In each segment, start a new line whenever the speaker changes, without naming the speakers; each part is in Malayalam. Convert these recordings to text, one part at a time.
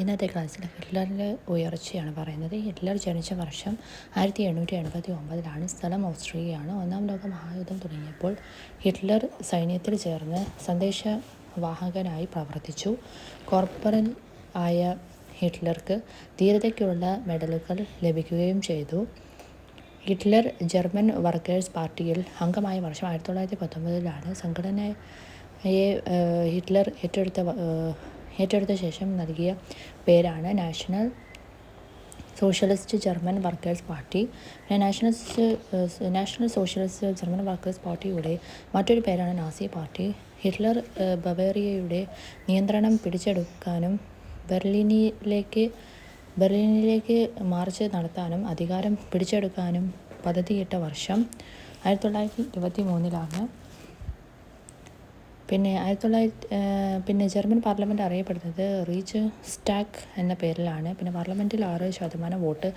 ഇന്നത്തെ ക്ലാസ്സിൽ ഹിറ്റ്ലറിന്റെ ഉയർച്ചയാണ് പറയുന്നത്. ഹിറ്റ്ലർ ജനിച്ച വർഷം ആയിരത്തി എണ്ണൂറ്റി എൺപത്തി ഒമ്പതിലാണ് സ്ഥലം ഓസ്ട്രിയയാണ്. ഒന്നാം ലോക മഹായുദ്ധം തുടങ്ങിയപ്പോൾ ഹിറ്റ്ലർ സൈന്യത്തിൽ ചേർന്ന് സന്ദേശവാഹകനായി പ്രവർത്തിച്ചു. കോർപ്പറൽ ആയ ഹിറ്റ്ലർക്ക് ധീരതയ്ക്കുള്ള മെഡലുകൾ ലഭിക്കുകയും ചെയ്തു. ഹിറ്റ്ലർ ജർമ്മൻ വർക്കേഴ്സ് പാർട്ടിയിൽ അംഗമായ വർഷം ആയിരത്തി തൊള്ളായിരത്തി പത്തൊമ്പതിലാണ് സംഘടനയെ ഹിറ്റ്ലർ ഏറ്റെടുത്ത ഏറ്റെടുത്ത ശേഷം നൽകിയ പേരാണ് national socialist German workers party. പിന്നെ nationalist national socialist German workers പാർട്ടിയുടെ മറ്റൊരു പേരാണ് നാസി പാർട്ടി. ഹിറ്റ്ലർ ബവേറിയയുടെ നിയന്ത്രണം പിടിച്ചെടുക്കാനും ബെർലിനിലേക്ക് ബെർലിനിലേക്ക് മാർച്ച് നടത്താനും അധികാരം പിടിച്ചെടുക്കാനും പദ്ധതിയിട്ട വർഷം ആയിരത്തി തൊള്ളായിരത്തി ഇരുപത്തി മൂന്നിലാണ് പിന്നെ ആയിരത്തി തൊള്ളായിരത്തി പിന്നെ ജർമ്മൻ പാർലമെന്റ് അറിയപ്പെടുന്നത് റീച്ച് സ്റ്റാക്ക് എന്ന പേരിലാണ്. പിന്നെ പാർലമെന്റിൽ ആറ് ശതമാനം വോട്ട്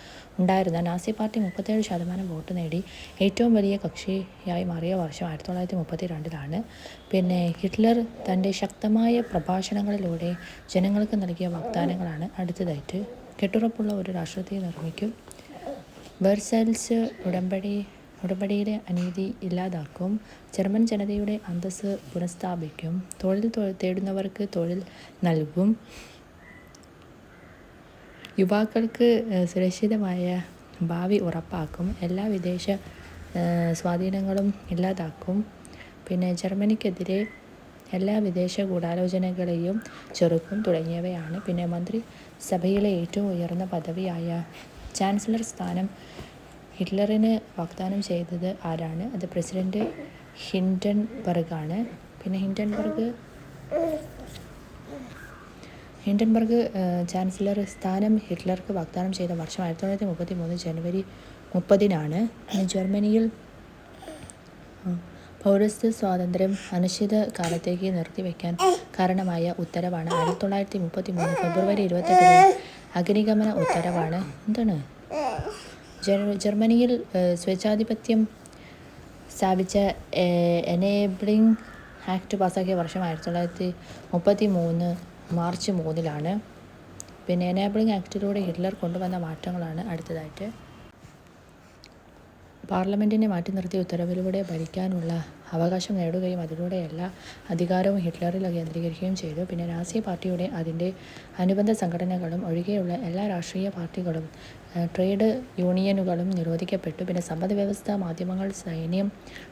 ഉണ്ടായിരുന്ന നാസി പാർട്ടി മുപ്പത്തേഴ് ശതമാനം വോട്ട് നേടി. ഏറ്റവും വലിയ കക്ഷിയായി മാറിയ വർഷം ആയിരത്തി തൊള്ളായിരത്തി മുപ്പത്തി രണ്ടിലാണ് പിന്നെ ഹിറ്റ്ലർ തന്റെ ശക്തമായ പ്രഭാഷണങ്ങളിലൂടെ ജനങ്ങൾക്ക് നൽകിയ വാഗ്ദാനങ്ങളാണ് അടുത്തതായിട്ട്. കെട്ടുറപ്പുള്ള ഒരു രാഷ്ട്രത്തെ നിർമ്മിക്കും. വെർസൈൽസ് ഉടമ്പടി ഉടമ്പടിയിലെ അനീതി ഇല്ലാതാക്കും. ജർമ്മൻ ജനതയുടെ അന്തസ്സ് പുനഃസ്ഥാപിക്കും. തൊഴിൽ തേടുന്നവർക്ക് തൊഴിൽ നൽകും. യുവാക്കൾക്ക് സുരക്ഷിതമായ ഭാവി ഉറപ്പാക്കും. എല്ലാ വിദേശ സ്വാധീനങ്ങളും ഇല്ലാതാക്കും. പിന്നെ ജർമ്മനിക്കെതിരെ എല്ലാ വിദേശ ഗൂഢാലോചനകളെയും ചെറുക്കും തുടങ്ങിയവയാണ്. പിന്നെ മന്ത്രിസഭയിലെ ഏറ്റവും ഉയർന്ന പദവിയായ ചാൻസലർ സ്ഥാനം ഹിറ്റ്ലറിന് വാഗ്ദാനം ചെയ്തത് ആരാണ്? അത് പ്രസിഡന്റ് ഹിൻഡൻബർഗാണ്. പിന്നെ ഹിൻഡൻബർഗ് ഹിൻഡൻബർഗ് ചാൻസലർ സ്ഥാനം ഹിറ്റ്ലർക്ക് വാഗ്ദാനം ചെയ്ത വർഷം ആയിരത്തി തൊള്ളായിരത്തി മുപ്പത്തി മൂന്ന് ജനുവരി മുപ്പതിനാണ്. ജർമ്മനിയിൽ പൗരസ്ത്യ സ്വാതന്ത്ര്യം അനിശ്ചിത കാലത്തേക്ക് നിർത്തിവെക്കാൻ കാരണമായ ഉത്തരവാണ് ആയിരത്തി തൊള്ളായിരത്തി മുപ്പത്തി മൂന്ന് ഫെബ്രുവരി ഇരുപത്തെട്ടിലെ അഗ്നിഗമന ഉത്തരവാണ്. എന്താണ്? ജർമ്മനിയിൽ സ്വേച്ഛാധിപത്യം സ്ഥാപിച്ച എനേബിളിംഗ് ആക്ട് പാസ്സാക്കിയ വർഷം ആയിരത്തി തൊള്ളായിരത്തി മുപ്പത്തി മൂന്ന് മാർച്ച് മൂന്നിലാണ്. പിന്നെ എനേബിളിംഗ് ആക്ടിലൂടെ ഹിറ്റ്ലർ കൊണ്ടുവന്ന മാറ്റങ്ങളാണ് അടുത്തതായിട്ട്. പാർലമെന്റിനെ മാറ്റി നിർത്തിയ ഉത്തരവിലൂടെ ഭരിക്കാനുള്ള അവകാശം നേടുകയും അതിലൂടെ എല്ലാ അധികാരവും ഹിറ്റ്ലറിൽ കേന്ദ്രീകരിക്കുകയും ചെയ്തു. പിന്നെ നാസി പാർട്ടിയുടെ അതിന്റെ അനുബന്ധ സംഘടനകളും ഒഴികെയുള്ള എല്ലാ രാഷ്ട്രീയ പാർട്ടികളും ട്രേഡ് യൂണിയനുകളും നിരോധിക്കപ്പെട്ടു. പിന്നെ സമ്പദ് വ്യവസ്ഥ മാധ്യമങ്ങൾ സൈന്യം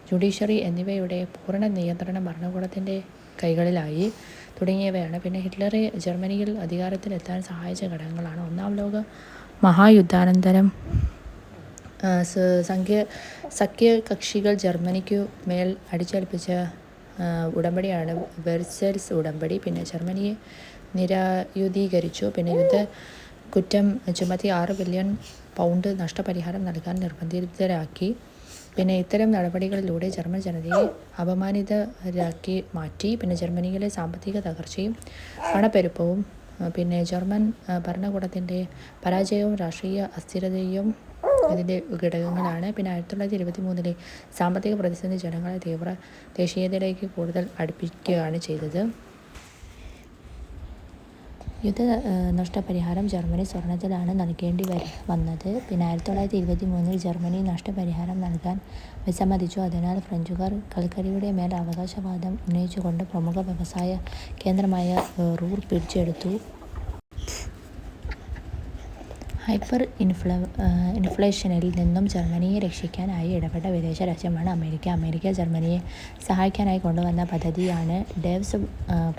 ജുഡീഷ്യറി എന്നിവയുടെ പൂർണ നിയന്ത്രണം ഭരണകൂടത്തിന്റെ കൈകളിലായി തുടങ്ങിയവയാണ്. പിന്നെ ഹിറ്റ്ലറെ ജർമ്മനിയിൽ അധികാരത്തിലെത്താൻ സഹായിച്ച ഘടകങ്ങളാണ്. ഒന്നാം ലോക മഹായുദ്ധാനന്തരം സംഖ്യ സഖ്യകക്ഷികൾ ജർമ്മനിക്കു മേൽ അടിച്ചേൽപ്പിച്ച ഉടമ്പടിയാണ് വെർസൽസ് ഉടമ്പടി. പിന്നെ ജർമ്മനിയെ നിരായുധീകരിച്ചു. പിന്നെ യുദ്ധ കുറ്റം ചുമത്തി ആറ് ബില്യൺ പൗണ്ട് നഷ്ടപരിഹാരം നൽകാൻ നിർബന്ധിതരാക്കി. പിന്നെ ഇത്തരം നടപടികളിലൂടെ ജർമ്മൻ ജനതയെ അപമാനിതരാക്കി മാറ്റി. പിന്നെ ജർമ്മനിയിലെ സാമ്പത്തിക തകർച്ചയും പണപ്പെരുപ്പവും പിന്നെ ജർമ്മൻ ഭരണകൂടത്തിന്റെ പരാജയവും രാഷ്ട്രീയ അസ്ഥിരതയും ഇതിന്റെ ഘടകങ്ങളാണ്. പിന്നെ ആയിരത്തി തൊള്ളായിരത്തി ഇരുപത്തി മൂന്നിലെ സാമ്പത്തിക പ്രതിസന്ധി ജനങ്ങളെ തീവ്ര ദേശീയതയിലേക്ക് കൂടുതൽ അടുപ്പിക്കുകയാണ് ചെയ്തത്. യുദ്ധ നഷ്ടപരിഹാരം ജർമ്മനി സ്വർണത്തിലാണ് നൽകേണ്ടി വരി വന്നത്. പിന്നെ ആയിരത്തി തൊള്ളായിരത്തി ഇരുപത്തി മൂന്നിൽ ജർമ്മനി നഷ്ടപരിഹാരം നൽകാൻ വിസമ്മതിച്ചു. അതിനാൽ ഫ്രഞ്ചുകാർ കൽക്കരിയുടെ മേൽ അവകാശവാദം ഉന്നയിച്ചുകൊണ്ട് പ്രമുഖ വ്യവസായ കേന്ദ്രമായ റൂർ പിടിച്ചെടുത്തു. ഹൈപ്പർ ഇൻഫ്ല ഇൻഫ്ലേഷനിൽ നിന്നും ജർമ്മനിയെ രക്ഷിക്കാനായി ഇടപെട്ട വിദേശ രാജ്യമാണ് അമേരിക്ക. അമേരിക്ക ജർമ്മനിയെ സഹായിക്കാനായി കൊണ്ടുവന്ന പദ്ധതിയാണ് ഡേവ്സ്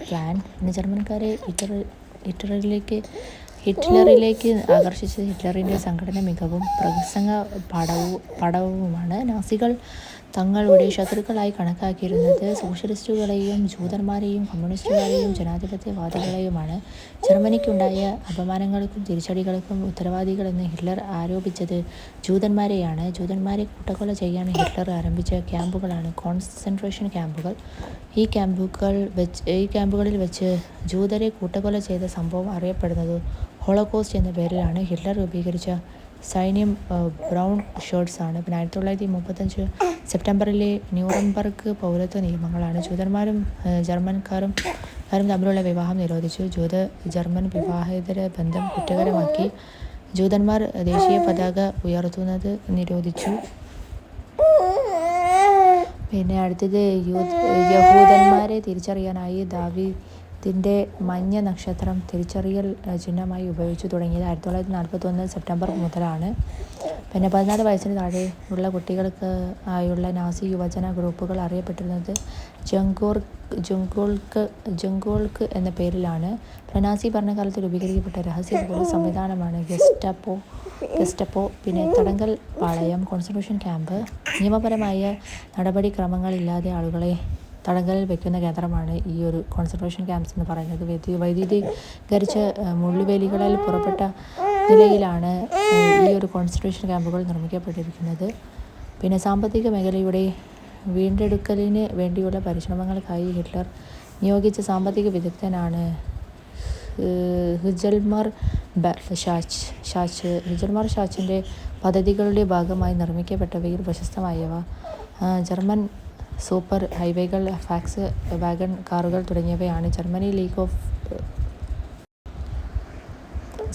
പ്ലാൻ. ജർമ്മൻകാരെ ഹിറ്റർ ഹിറ്ററിലേക്ക് ഹിറ്റ്ലറിലേക്ക് ആകർഷിച്ചത് ഹിറ്റ്ലറിന്റെ സംഘടന മികവും പ്രസംഗ പടവും പടവുമാണ് നാസികൾ. തങ്ങളുടെ ശത്രുക്കളായി കണക്കാക്കിയിരുന്നത് സോഷ്യലിസ്റ്റുകളെയും ജൂതന്മാരെയും കമ്മ്യൂണിസ്റ്റുകാരെയും ജനാധിപത്യവാദികളെയുമാണ്. ജർമ്മനിക്കുണ്ടായ അപമാനങ്ങൾക്കും തിരിച്ചടികൾക്കും ഉത്തരവാദികളെന്ന് ഹിറ്റ്ലർ ആരോപിച്ചത് ജൂതന്മാരെയാണ്. ജൂതന്മാരെ കൂട്ടക്കൊല ചെയ്യാൻ ഹിറ്റ്ലർ ആരംഭിച്ച ക്യാമ്പുകളാണ് കോൺസെൻട്രേഷൻ ക്യാമ്പുകൾ. ഈ ക്യാമ്പുകൾ വെച്ച് ഈ ക്യാമ്പുകളിൽ വെച്ച് ജൂതരെ കൂട്ടക്കൊല ചെയ്ത സംഭവം അറിയപ്പെടുന്നത് ഹോളോകോസ്റ്റ് എന്ന പേരിലാണ് ഹിറ്റ്ലർ രൂപീകരിച്ച സൈന്യം ബ്രൗൺ ഷർട്ട്സ് ആണ് പിന്നെ ആയിരത്തി തൊള്ളായിരത്തി മുപ്പത്തഞ്ച് സെപ്റ്റംബറിലെ ന്യൂറംബർഗ് പൗരത്വ നിയമങ്ങളാണ്. ജൂതന്മാരും ജർമ്മൻകാരും കാരും തമ്മിലുള്ള വിവാഹം നിരോധിച്ചു. ജൂത ജർമ്മൻ വിവാഹേതര ബന്ധം കുറ്റകരമാക്കി. ജൂതന്മാർ ദേശീയ പതാക ഉയർത്തുന്നത് നിരോധിച്ചു. പിന്നെ അടുത്തത് യൂത് യഹൂദന്മാരെ തിരിച്ചറിയാനായി ദാവീദിന്റെ മഞ്ഞ നക്ഷത്രം തിരിച്ചറിയൽ ചിഹ്നമായി ഉപയോഗിച്ചു തുടങ്ങിയത് ആയിരത്തി തൊള്ളായിരത്തി നാൽപ്പത്തൊന്ന് സെപ്റ്റംബർ മുതലാണ്. പിന്നെ പതിനാല് വയസ്സിന് താഴെ ഉള്ള കുട്ടികൾക്ക് ആയുള്ള നാസി യുവജന ഗ്രൂപ്പുകൾ അറിയപ്പെട്ടിരുന്നത് ജംഗോർ ജുങ്കോൾക്ക് ജുങ്കോൾക്ക് എന്ന പേരിലാണ്. നാസി ഭരണകാലത്ത് രൂപീകരിക്കപ്പെട്ട രഹസ്യ പോലീസ് സംവിധാനമാണ് ഗെസ്റ്റപ്പോ ഗെസ്റ്റപ്പോ പിന്നെ തടങ്കൽ പാളയം കോൺസെൻട്രേഷൻ ക്യാമ്പ്. നിയമപരമായ നടപടിക്രമങ്ങളില്ലാതെ ആളുകളെ തടങ്കലിൽ വയ്ക്കുന്ന കേന്ദ്രമാണ് ഈ ഒരു കോൺസെൻട്രേഷൻ ക്യാമ്പ്സ് എന്ന് പറയുന്നത്. വൈദ്യു വൈദ്യുതീകരിച്ച മുള്ളുവേലികളിൽ പുറപ്പെട്ട നിലയിലാണ് ഈ ഒരു കോൺസെൻട്രേഷൻ ക്യാമ്പുകൾ നിർമ്മിക്കപ്പെട്ടിരിക്കുന്നത്. പിന്നെ സാമ്പത്തിക മേഖലയുടെ വീണ്ടെടുക്കലിന് വേണ്ടിയുള്ള പരിശ്രമങ്ങൾക്കായി ഹിറ്റ്ലർ നിയോഗിച്ച സാമ്പത്തിക വിദഗ്ധനാണ് ഹിജൽമർ ഷാച്ച് ഷാച്ച്. ഹിജൽമർ ഷാച്ചിന്റെ പദ്ധതികളുടെ ഭാഗമായി നിർമ്മിക്കപ്പെട്ടവയിൽ പ്രശസ്തമായവ ജർമ്മൻ സൂപ്പർ ഹൈവേകൾ ഫാക്സ് വാഗൺ കാറുകൾ തുടങ്ങിയവയാണ് Germany league of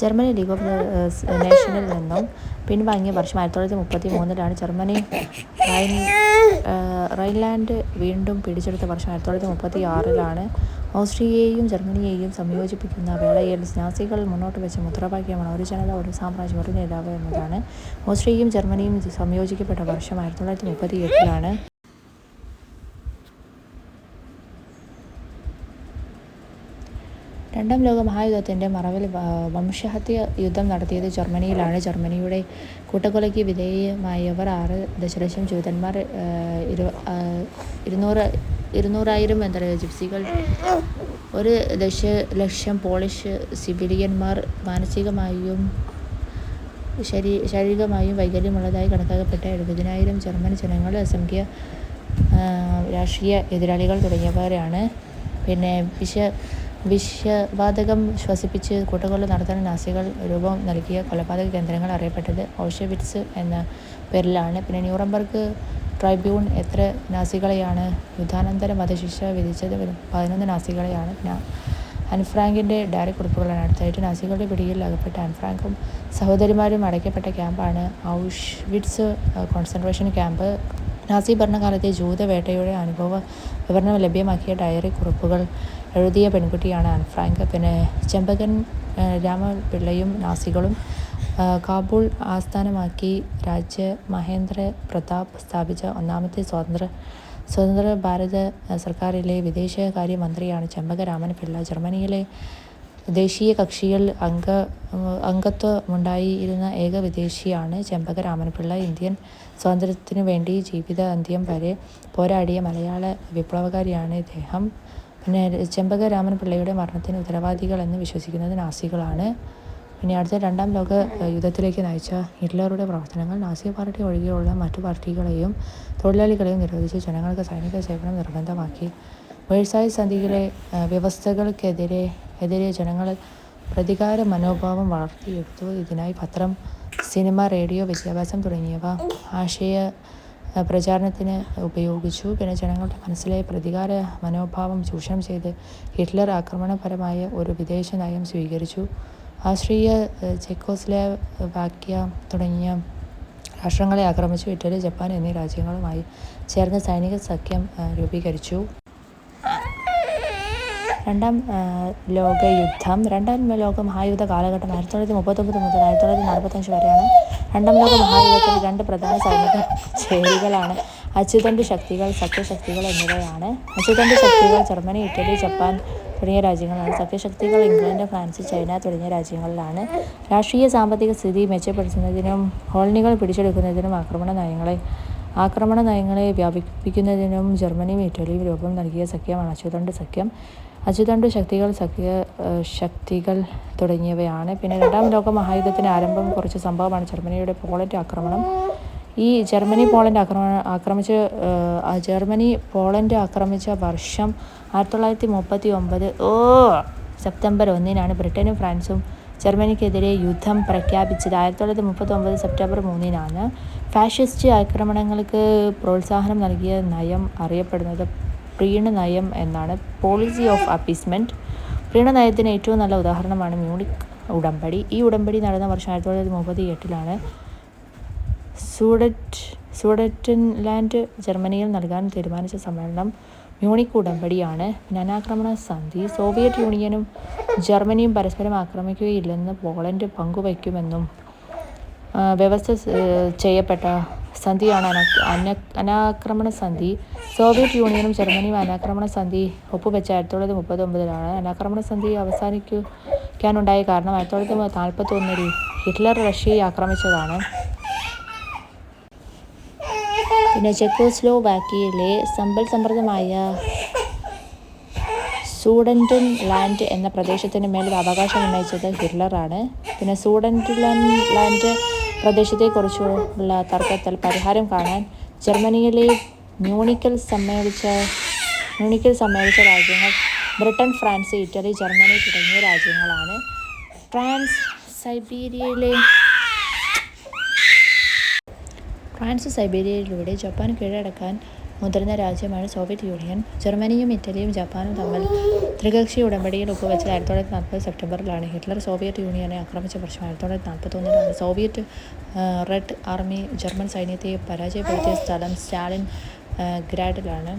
Germany league of നേഷനിൽ നിന്നും പിൻവാങ്ങിയ വർഷം ആയിരത്തി തൊള്ളായിരത്തി മുപ്പത്തി മൂന്നിലാണ് ജർമ്മനി റൈൻ റൈൻലാൻഡ് വീണ്ടും പിടിച്ചെടുത്ത വർഷം ആയിരത്തി തൊള്ളായിരത്തി മുപ്പത്തി ആറിലാണ് ഓസ്ട്രിയയെയും ജർമ്മനിയെയും സംയോജിപ്പിക്കുന്ന വേളയിൽ നാസികൾ മുന്നോട്ട് വെച്ച മുദ്രാവാക്യമാണ് ഒരു ജനത ഒരു സാമ്രാജ്യം ഒരു നേതാവ് എന്നതാണ്. ഓസ്ട്രിയയും ജർമ്മനിയും സംയോജിക്കപ്പെട്ട വർഷം ആയിരത്തി തൊള്ളായിരത്തി മുപ്പത്തി എട്ടിലാണ് രണ്ടാം ലോക മഹായുദ്ധത്തിന്റെ മറവിൽ വംശഹത്യ യുദ്ധം നടത്തിയത് ജർമ്മനിയിലാണ്. ജർമ്മനിയുടെ കൂട്ടക്കൊലയ്ക്ക് വിധേയമായവർ ആറ് ദശലക്ഷം ജൂതന്മാർ ഇരു ഇരുന്നൂറ് ഇരുന്നൂറായിരം എന്താ ജിപ്സികൾ ഒരു ദശ ലക്ഷം പോളിഷ് സിവിലിയന്മാർ മാനസികമായും ശരീ ശാരീരികമായും വൈകല്യമുള്ളതായി കണക്കാക്കപ്പെട്ട എഴുപതിനായിരം ജർമ്മൻ ജനങ്ങൾ അസംഖ്യ രാഷ്ട്രീയ എതിരാളികൾ തുടങ്ങിയവരാണ്. പിന്നെ വിഷ വിഷവാതകം ശ്വസിപ്പിച്ച് കൂട്ടക്കൊല നടത്താൻ നാസികൾ രൂപം നൽകിയ കൊലപാതക കേന്ദ്രങ്ങൾ അറിയപ്പെട്ടത് ഓഷവിറ്റ്സ് എന്ന പേരിലാണ്. പിന്നെ ന്യൂറംബർഗ് ട്രൈബ്യൂൺ എത്ര നാസികളെയാണ് യുദ്ധാനന്തര വധശിക്ഷ വിധിച്ചത്? പതിനൊന്ന് നാസികളെയാണ്. പിന്നെ അൻഫ്രാങ്കിന്റെ ഡയറി കുറിപ്പുകളാണ് അടുത്തായിട്ട്. നാസികളുടെ പിടിയിൽ അകപ്പെട്ട അൻഫ്രാങ്കും സഹോദരിമാരും അടയ്ക്കപ്പെട്ട ക്യാമ്പാണ് ഔഷ്വിറ്റ്സ് കോൺസെൻട്രേഷൻ ക്യാമ്പ് നാസി ഭരണകാലത്തെ ജൂതവേട്ടയുടെ അനുഭവ വിവരണം ലഭ്യമാക്കിയ ഡയറി കുറിപ്പുകൾ എഴുതിയ പെൺകുട്ടിയാണ് ആൻ ഫ്രാങ്ക്. പിന്നെ ചെമ്പകൻ രാമപിള്ളയും നാസികളും കാബൂൾ ആസ്ഥാനമാക്കി രാജ്യ മഹേന്ദ്ര പ്രതാപ് സ്ഥാപിച്ച ഒന്നാമത്തെ സ്വാതന്ത്ര്യ സ്വതന്ത്ര ഭാരത സർക്കാരിലെ വിദേശകാര്യമന്ത്രിയാണ് ചെമ്പകരാമൻ പിള്ള. ജർമ്മനിയിലെ ദേശീയ കക്ഷിയിൽ അംഗ അംഗത്വമുണ്ടായിരുന്ന ഏക വിദേശിയാണ് ചെമ്പകരാമൻപിള്ള ഇന്ത്യൻ സ്വാതന്ത്ര്യത്തിനു വേണ്ടി ജീവിത അന്ത്യം വരെ പോരാടിയ മലയാള വിപ്ലവകാരിയാണ് ഇദ്ദേഹം. പിന്നെ ചെമ്പകരാമൻ പിള്ളയുടെ മരണത്തിന് ഉത്തരവാദികളെന്ന് വിശ്വസിക്കുന്നത് നാസികളാണ്. പിന്നെ അടുത്ത രണ്ടാം ലോക യുദ്ധത്തിലേക്ക് നയിച്ച ഹിറ്റ്ലറുടെ പ്രവർത്തനങ്ങൾ നാസി പാർട്ടി ഒഴികെയുള്ള മറ്റു പാർട്ടികളെയും തൊഴിലാളികളെയും നിരോധിച്ച് ജനങ്ങൾക്ക് സൈനിക സേവനം നിർബന്ധമാക്കി. വേഴ്സായ സന്ധിയിലെ വ്യവസ്ഥകൾക്കെതിരെ എതിരെ ജനങ്ങൾ പ്രതികാര മനോഭാവം വളർത്തിയെടുത്തു. ഇതിനായി പത്രം സിനിമ റേഡിയോ വിദ്യാഭ്യാസം തുടങ്ങിയവ ആശയ പ്രചാരണത്തിന് ഉപയോഗിച്ചു. പിന്നെ ജനങ്ങളുടെ മനസ്സിലെ പ്രതികാര മനോഭാവം ചൂഷണം ചെയ്ത് ഹിറ്റ്ലർ ആക്രമണപരമായ ഒരു വിദേശ നയം സ്വീകരിച്ചു. ഏഹ്, ചെക്കോസ്ലോവാക്യ തുടങ്ങിയ രാഷ്ട്രങ്ങളെ ആക്രമിച്ചു. ഇറ്റലി ജപ്പാൻ എന്നീ രാജ്യങ്ങളുമായി ചേർന്ന് സൈനിക സഖ്യം രൂപീകരിച്ചു. രണ്ടാം ലോകയുദ്ധം. രണ്ടാം ലോക മഹായുദ്ധ കാലഘട്ടം ആയിരത്തി തൊള്ളായിരത്തി മുപ്പത്തൊമ്പത് മുതൽ ആയിരത്തി തൊള്ളായിരത്തി നാൽപ്പത്തഞ്ച് വരെയാണ്. രണ്ടാം ലോക മഹായുദ്ധത്തിൽ രണ്ട് പ്രധാന സൈനിക ചേരികളാണ്. അച്ചുതണ്ട് ശക്തികൾ സഖ്യശക്തികൾ എന്നിവയാണ്. അച്ചുതണ്ട് ശക്തികൾ ജർമ്മനി ഇറ്റലി ജപ്പാൻ തുടങ്ങിയ രാജ്യങ്ങളാണ്. സഖ്യശക്തികൾ ഇംഗ്ലണ്ട് ഫ്രാൻസ് ചൈന തുടങ്ങിയ രാജ്യങ്ങളിലാണ്. രാഷ്ട്രീയ സാമ്പത്തിക സ്ഥിതി മെച്ചപ്പെടുത്തുന്നതിനും കോളനികൾ പിടിച്ചെടുക്കുന്നതിനും ആക്രമണ നയങ്ങളെ ആക്രമണ നയങ്ങളെ വ്യാപിപ്പിക്കുന്നതിനും ജർമ്മനിയും ഇറ്റലിയും രൂപം നൽകിയ സഖ്യമാണ്. അച്ചുതണ്ട് സഖ്യം അച്ചുതണ്ട് ശക്തികൾ സഖ്യ ശക്തികൾ തുടങ്ങിയവയാണ്. പിന്നെ രണ്ടാം ലോക മഹായുദ്ധത്തിന് ആരംഭം കുറിച്ച സംഭവമാണ് ജർമ്മനിയുടെ പോളണ്ട് ആക്രമണം. ഈ ജർമ്മനി പോളണ്ട് ആക്രമണ ആക്രമിച്ച് ജർമ്മനി പോളണ്ട് ആക്രമിച്ച വർഷം ആയിരത്തി തൊള്ളായിരത്തി മുപ്പത്തി ഒമ്പത് ഓ സെപ്റ്റംബർ ഒന്നിനാണ് ബ്രിട്ടനും ഫ്രാൻസും ജർമ്മനിക്കെതിരെ യുദ്ധം പ്രഖ്യാപിച്ചത്. ആയിരത്തി തൊള്ളായിരത്തി മുപ്പത്തി ഒമ്പത് സെപ്റ്റംബർ മൂന്നിനാണ് ഫാഷിസ്റ്റ് ആക്രമണങ്ങൾക്ക് പ്രോത്സാഹനം നൽകിയ നയം അറിയപ്പെടുന്നത്. പ്രീണനയം എന്നാണ് പോളിസി ഓഫ് അപ്പീസ്മെന്റ് പ്രീണനയത്തിന് ഏറ്റവും നല്ല ഉദാഹരണമാണ് മ്യൂണിക് ഉടമ്പടി. ഈ ഉടമ്പടി നടന്ന വർഷം ആയിരത്തി തൊള്ളായിരത്തി മുപ്പത്തി എട്ടിലാണ് സൂഡറ്റ് സൂഡറ്റൻലാൻഡ് ജർമ്മനിയിൽ നൽകാൻ തീരുമാനിച്ച സമ്മേളനം മ്യൂണിക് ഉടമ്പടിയാണ്. നനാക്രമണ സന്ധി സോവിയറ്റ് യൂണിയനും ജർമ്മനിയും പരസ്പരം ആക്രമിക്കുകയില്ലെന്ന് പോളണ്ട് പങ്കുവയ്ക്കുമെന്നും വ്യവസ്ഥ ചെയ്യപ്പെട്ട സന്ധിയാണ് അന അന അനാക്രമണ സന്ധി. സോവിയറ്റ് യൂണിയനും ജർമ്മനിയും അനാക്രമണ സന്ധി ഒപ്പുവെച്ച ആയിരത്തി തൊള്ളായിരത്തി മുപ്പത്തി ഒമ്പതിലാണ് അനാക്രമണ സന്ധി അവസാനിക്കാനുണ്ടായ കാരണം ആയിരത്തി തൊള്ളായിരത്തി നാൽപ്പത്തി ഒന്നിൽ ഹിറ്റ്ലർ റഷ്യയെ ആക്രമിച്ചതാണ്. പിന്നെ ചെക്കോസ്ലോവാക്കിയയിലെ സമ്പൽ സമൃദ്ധമായ സൂഡന്റൻ ലാൻഡ് എന്ന പ്രദേശത്തിന് മേൽ അവകാശം ഉന്നയിച്ചത് ഹിറ്റ്ലറാണ്. പിന്നെ സൂഡന്റൻ ലാൻഡ് പ്രദേശത്തെക്കുറിച്ചുള്ള തർക്കത്തിൽ പരിഹാരം കാണാൻ ജർമ്മനിയിലെ മ്യൂണിക്കിൽ സമ്മേളിച്ച മ്യൂണിക്കിൽ സമ്മേളിച്ച രാജ്യങ്ങൾ ബ്രിട്ടൻ ഫ്രാൻസ് ഇറ്റലി ജർമ്മനി തുടങ്ങിയ രാജ്യങ്ങളാണ്. ഫ്രാൻസ് സൈബീരിയയിലെ ഫ്രാൻസ് സൈബീരിയയിലൂടെ ജപ്പാൻ കീഴടക്കാൻ മുതിർന്ന രാജ്യമാണ് സോവിയറ്റ് യൂണിയൻ. ജർമ്മനിയും ഇറ്റലിയും ജപ്പാനും തമ്മിൽ ത്രികക്ഷി ഉടമ്പടിയിൽ ഒപ്പുവെച്ചത് ആയിരത്തി തൊള്ളായിരത്തി നാൽപ്പത് സെപ്റ്റംബറിലാണ് ഹിറ്റ്ലർ സോവിയറ്റ് യൂണിയനെ ആക്രമിച്ച വർഷം ആയിരത്തി തൊള്ളായിരത്തി നാൽപ്പത്തി ഒന്നിലാണ് സോവിയറ്റ് റെഡ് ആർമി ജർമ്മൻ സൈന്യത്തെ പരാജയപ്പെടുത്തിയ സ്ഥലം സ്റ്റാലിൻ ഗ്രാഡിലാണ്.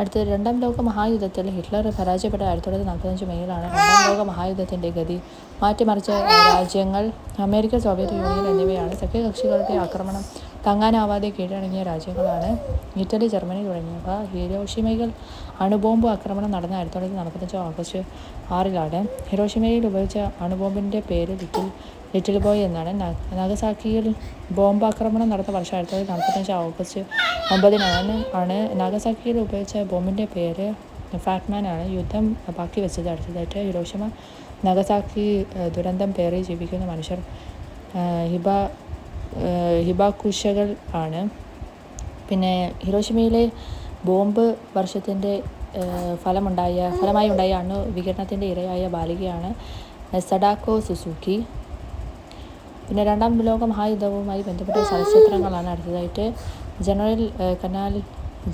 അടുത്ത രണ്ടാം ലോക മഹായുദ്ധത്തിൽ ഹിറ്റ്ലർ പരാജയപ്പെട്ട ആയിരത്തി തൊള്ളായിരത്തി നാൽപ്പത്തഞ്ച് മെയ്യിലാണ് രണ്ടാം ലോക മഹായുദ്ധത്തിന്റെ ഗതി മാറ്റിമറിച്ച രാജ്യങ്ങൾ അമേരിക്ക സോവിയറ്റ് യൂണിയൻ എന്നിവയാണ് സഖ്യകക്ഷികളുടെ ആക്രമണം താങ്ങാനാവാതെ കീഴടങ്ങിയ രാജ്യങ്ങളാണ്. ഇറ്റലി ജർമ്മനി തുടങ്ങിയവ ഹിരോഷിമയിൽ അണുബോംബ് ആക്രമണം നടന്ന ആയിരത്തി തൊള്ളായിരത്തി നാൽപ്പത്തഞ്ച് ഓഗസ്റ്റ് ആറിലാണ്. ഹിരോഷിമയിൽ ഉപയോഗിച്ച അണുബോംബിന്റെ പേര് ലിറ്റിൽ ലിറ്റിൽ ബോയ് എന്നാണ്. നാഗസാക്കിയിൽ ബോംബ് ആക്രമണം നടന്ന വർഷം ആയിരത്തി തൊള്ളായിരത്തി നാൽപ്പത്തഞ്ച് ഓഗസ്റ്റ് ഒമ്പതിനാണ്. ആണ് നാഗസാക്കിയിൽ ഉപയോഗിച്ച ബോംബിന്റെ പേര് ഫാറ്റ്മാൻ ആണ്. യുദ്ധം ബാക്കി വെച്ചത് അടുത്തതായിട്ട് ഹിരോഷിമ നാഗസാക്കി ദുരന്തം പേറി ജീവിക്കുന്ന മനുഷ്യർ ഹിബ ഹിബാക്കുഷകൾ ആണ്. പിന്നെ ഹിറോഷിമയിലെ ബോംബ് വർഷത്തിന്റെ ഫലമുണ്ടായ ഫലമായി ഉണ്ടായ അണു വികിരണത്തിന്റെ ഇരയായ ബാലികയാണ് സഡാക്കോ സുസുക്കി. പിന്നെ രണ്ടാം ലോക മഹായുദ്ധവുമായി ബന്ധപ്പെട്ട ചലച്ചിത്രങ്ങളാണ് അടുത്തതായിട്ട്. General Kanal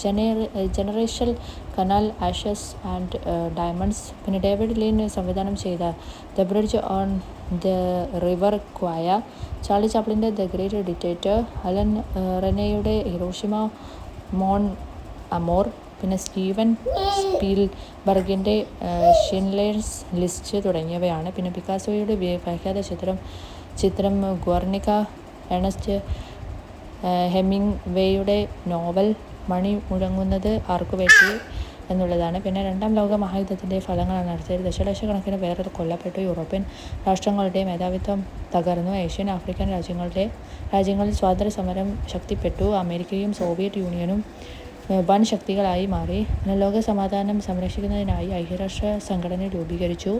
genera generation Kanal ashes and diamonds. പിന്നെ ഡേവിഡ് ലീൻ സംവിധാനം ചെയ്ത the bridge on the river Kwai Charlie ചാപ്ലിന്റെ the great dictator Alain റെനയുടെ ഹിറോഷിമ മോൺ അമോർ പിന്നെ സ്റ്റീവൻ സ്പീൽ ബർഗിന്റെ ഷിൻലേഴ്സ് ലിസ്റ്റ് തുടങ്ങിയവയാണ്. പിന്നെ പിക്കാസോയുടെ പ്രഖ്യാത ചിത്രം ചിത്രം ഗുവർണിക്ക എണസ്റ്റ് ഹെമിങ് വേയുടെ നോവൽ മണി മുഴങ്ങുന്നത് ആർക്കുവേണ്ടി എന്നുള്ളതാണ്. പിന്നെ രണ്ടാം ലോക മഹായുദ്ധത്തിന്റെ ഫലങ്ങളാണ് അടുത്തത് ദശലക്ഷക്കണക്കിന് പേർ കൊല്ലപ്പെട്ടു. യൂറോപ്യൻ രാഷ്ട്രങ്ങളുടെ മേധാവിത്വം തകർന്നു. ഏഷ്യൻ ആഫ്രിക്കൻ രാജ്യങ്ങളുടെ രാജ്യങ്ങളിൽ സ്വാതന്ത്ര്യ സമരം ശക്തിപ്പെട്ടു. അമേരിക്കയും സോവിയറ്റ് യൂണിയനും വൻ ശക്തികളായി മാറി. ലോക സമാധാനം സംരക്ഷിക്കുന്നതിനായി ഐക്യരാഷ്ട്ര സംഘടന രൂപീകരിച്ചു.